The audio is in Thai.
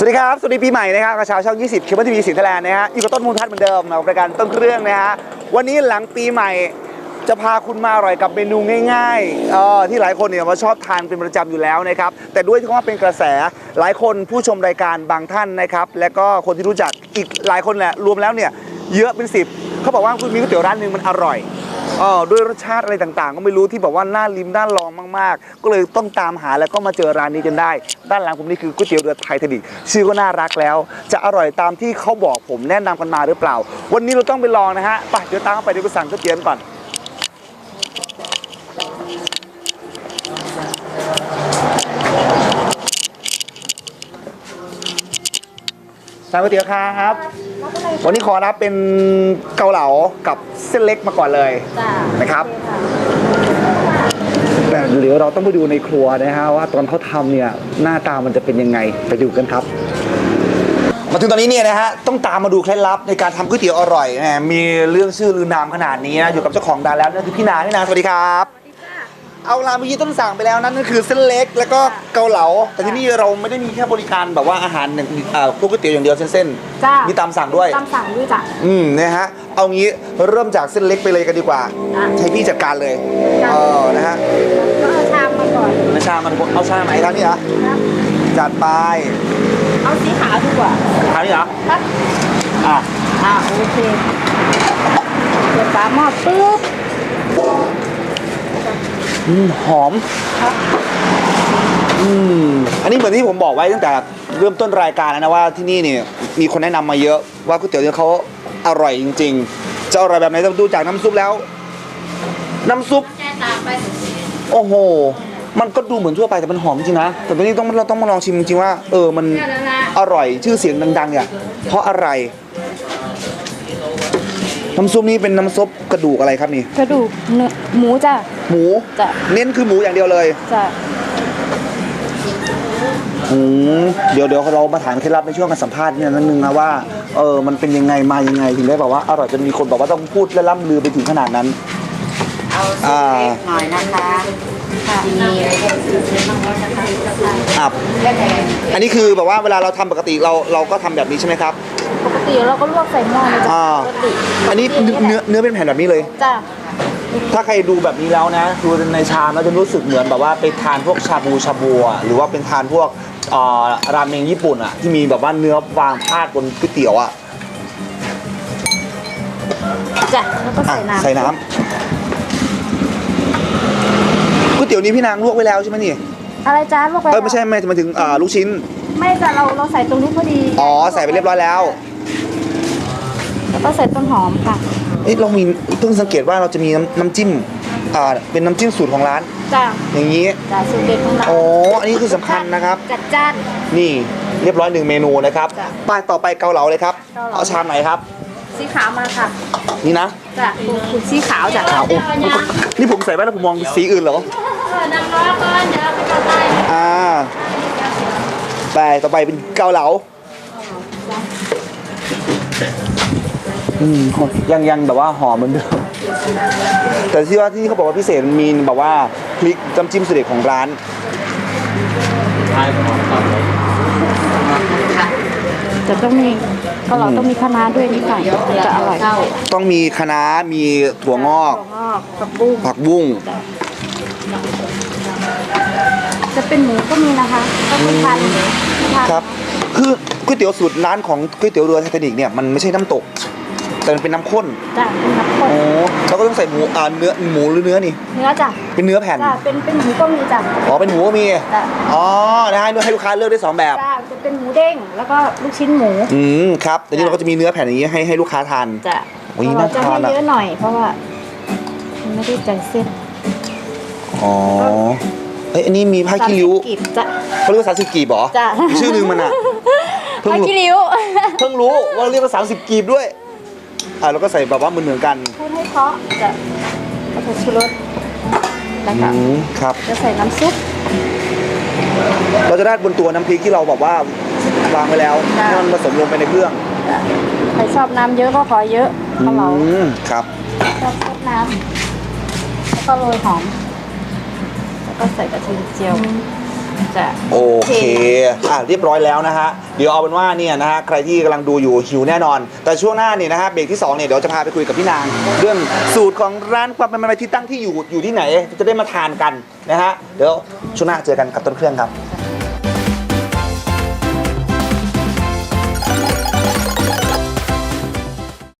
สวัสดีครับ สวัสดีปีใหม่นะครับกับชาวช่อง 20คิวบัตทีวีสินทแลนด์นะฮะอยู่กับต้นมูลทัศน์เหมือนเดิมกับรายการต้นเครื่องนะฮะวันนี้หลังปีใหม่จะพาคุณมาอร่อยกับเมนูง่ายๆเออที่หลายคนเนี่ยมาชอบทานเป็นประจำอยู่แล้วนะครับแต่ด้วยที่ว่าเป็นกระแสหลายคนผู้ชมรายการบางท่านนะครับและก็คนที่รู้จักอีกหลายคนแหละรวมแล้วเนี่ยเยอะเป็นสิบเขาบอกว่าคุณมีก๋วยเตี๋ยวร้านหนึ่งมันอร่อย เออด้วยรสชาติอะไรต่างๆ ก็ไม่รู้ที่แบบว่าน่าลิ้มน่าลองมากๆ ก็เลยต้องตามหาแล้วก็มาเจอร้านนี้จนได้ ด้านหลังผมนี่คือก๋วยเตี๋ยวเรือไทยทดิกชื่อก็น่ารักแล้ว จะอร่อยตามที่เขาบอกผมแนะนำกันมาหรือเปล่า วันนี้เราต้องไปลองนะฮะไปเดี๋ยวตามเข้าไปเดี๋ยวไปสั่งก๋วยเตี๋ยวนก่อนสั่งก๋วยเตี๋ยวครับ วันนี้ขอรับเป็นเกาเหลากับ เส้นเล็กมาก่อนเลยจ้านะครับแต่เดี๋ยวเราต้องไปดูในครัวนะฮะว่าตอนเขาทำเนี่ยหน้าตามันจะเป็นยังไงไปดูกันครับ มาถึงตอนนี้เนี่ยนะฮะต้องตามมาดูเคล็ดลับในการทำก๋วยเตี๋ยวอร่อยแหมมีเรื่องชื่อลือนามขนาดนี้นะอยู่กับเจ้าของร้านแล้วนั่นคือพี่นาพี่นาสวัสดีครับ เอาลาเมื่อกี้ต้นสั่งไปแล้วนั่นก็คือเส้นเล็กแล้วก็เกาเหลา แต่ที่นี่เราไม่ได้มีแค่บริการแบบว่าอาหารหนึ่งเอ่อพวกก๋วยเตี๋ยวอย่างเดียวเส้นจ้าๆมีตามสั่งด้วย ตามสั่งด้วยจ้ะ อืมนะฮะ เอางี้เริ่มจากเส้นเล็กไปเลยกันดีกว่าอะ ให้พี่จัดการเลยจ้ะเออนะฮะก็เอาชามมาก่อนน้ำชามันเอาชาไหนครับนี่เหรอครับจัดไปเอาสีขาวดีกว่าทานนี่เหรอครับอะอ่าโอเคเปิดฝาหม้อปุ๊บ อืมหอมครับอืมอันนี้เหมือนที่ผมบอกไว้ตั้งแต่เริ่มต้นรายการแล้วนะว่าที่นี่เนี่ยมีคนแนะนำมาเยอะว่าก๋วยเตี๋ยวเนี่ยเขาอร่อยจริง ๆ จะอร่อยแบบไหนต้องดูจากน้ำซุปแล้ว น้ำซุปแช่ตามไปโอ้โห มันก็ดูเหมือนทั่วไปแต่มันหอมจริงนะ แต่ตอนนี้ต้องเราต้องมาลองชิมจริงๆว่า เออ มันแค่นั้นละอร่อยชื่อเสียงดังๆเนี่ย เพราะอะไร น้ำซุปนี้เป็นน้ำซุปกระดูกอะไรครับนี่ กระดูกเนื้อหมูจ้ะ หมูจ้ะเน้นคือหมูอย่างเดียวเลยจ้ะอืมเดี๋ยวเดี๋ยวเรามาถามเคล็ดลับในช่วงการสัมภาษณ์เนี่ยนิดนึงนะว่าเออมันเป็นยังไงมายังไงถึงได้แบบว่าอร่อยจนมีคนบอกว่าต้องพูดและล่ำลือไปถึงขนาดนั้น เอาสีเล็กหน่อยนะคะที่นี่อะไรก็คือซื้อมาแล้วนะคะอะแล้วแต่อันนี้คือแบบว่าเวลาเราทำปกติเราเราก็ทำแบบนี้ใช่ไหมครับ ปกติเราก็ลวกใส่หม้อเลยจ้ะอ่า ปกติอันนี้เนื้อเนื้อเป็นแผ่นแบบนี้เลยจ้ะ ถ้าใครดูแบบนี้แล้วนะดูในชามแล้วจะรู้สึกเหมือนแบบว่าไปทานพวกชาบูชาบูอะหรือว่าเป็นทานพวกเอ่อราเมงญี่ปุ่นอะที่มีแบบว่าเนื้อวางพาดบนก๋วยเตี๋ยวอะจ้ะแล้วก็อะใส่น้ำใส่น้ำก๋วยเตี๋ยวนี้พี่นางลวกไว้แล้วใช่ไหมนี่อะไรจ้าลวกไปเออไม่ใช่ไม่หมายถึงอ่าลูกชิ้น ไม่จ้ะเราเราใส่ตรงนี้พอดีอ๋อใส่ไปเรียบร้อยแล้ว แล้วก็ใส่ต้นหอมค่ะ เอ้ยเรามีเพิ่งสังเกตว่าเราจะมีน้ำน้ำจิ้มอ่าเป็นน้ำจิ้มสูตรของร้าน จ้ะอย่างนี้จ้ะสูตรเด็ดของเราอ๋ออันนี้คือสำคัญนะครับ จัดจ้าน นี่เรียบร้อยหนึ่งเมนูนะครับจ้ะไปต่อไปเกาเหลาเลยครับ เกาเหลา เอาชามไหนครับ สีขาวมาค่ะนี่นะจ้ะคุณคุณสีขาวจ้ะขาวโอ้นี่ผมใส่แว่นแล้วผมมองสีอื่นเหรอนั่งรอก่อนเดี๋ยวไปต่อไปอ่าไปต่อไปเป็นเกาเหลา อืมยังยังแบบว่าหอมเหมือนเดิม แต่ที่ว่าที่นี่เขาบอกว่าพิเศษมันมีแบบว่าพริกน้ำจิ้มสุดเด็ดของร้านจะต้องมีก็เราต้องมีคะน้าด้วยนิดหน่อยจะอร่อยเข้าต้องมีคะน้ามีถั่วงอกถั่วงอก ผักบุ้งผักบุ้งจะเป็นหมูก็มีนะคะก็เป็นพันพันครับ คือก๋วยเตี๋ยวสูตรร้านของก๋วยเตี๋ยวเรือไททานิกเนี่ยมันไม่ใช่น้ำตก แต่มันเป็นน้ำข้นจ้ะเป็นน้ำข้นโอ้เราก็ต้องใส่หมูอ่าเนื้อหมูหรือเนื้อนี่ เนื้อจ้ะเป็นเนื้อแผ่นจ้ะเป็นเป็นหมูก็มีจ้ะอ๋อเป็นหมูก็มีจ้ะอ๋อนะฮะให้ลูกค้าเลือกได้สองแบบจ้ะจะเป็นหมูเด้งแล้วก็ลูกชิ้นหมูอืมครับแต่นี่เราก็จะมีเนื้อแผ่นอย่างนี้ให้ให้ลูกค้าทานจ้ะโอ้ยเราจะน่าให้ทานอะเยอะหน่อยเพราะว่ามันไม่ได้ใจเส้นอ๋อเอ้ยอันนี้มีผ้าขี้ริ้วสามสิบกีบจ้ะเขาเรียกว่าสามสิบกีบเหรอจ้ะมีชื่อหนึ่งมันอะเพิ่งผ้ารู้ขี้ริ้วเพิ่งรู้ว่าเรียกว่าสามสิบกีบด้วย อ่าแล้วก็ใส่แบบว่าเหมือนเหมือนๆกันพูดให้เพราะจะก็จะชูรสแล้วก็อืมครับ จะใส่น้ำซุป เราจะได้บนตัวน้ำพริกที่เราแบบว่าวางไว้แล้วจ้ะ ให้มันผสมลงไปในเครื่องจ้ะใครชอบน้ำเยอะก็ขอเยอะเพราะเราอืมครับ ชอบซดน้ำแล้วก็โรยหอม แล้วก็ใส่กระเทียมเจียว จะโอเค อะเรียบร้อยแล้วนะฮะ เดี๋ยวเอาเป็นว่าเนี่ยนะฮะใครที่กำลังดูอยู่หิวแน่นอน แต่ช่วงหน้าเนี่ยนะฮะเบรกที่2เนี่ยเดี๋ยวจะพาไปคุยกับพี่นาง เรื่องสูตรของร้านความเป็นมาที่ตั้งที่อยู่อยู่ที่ไหน จะได้มาทานกันนะฮะ เดี๋ยวช่วงหน้าเจอกันกับต้นเครื่องครับ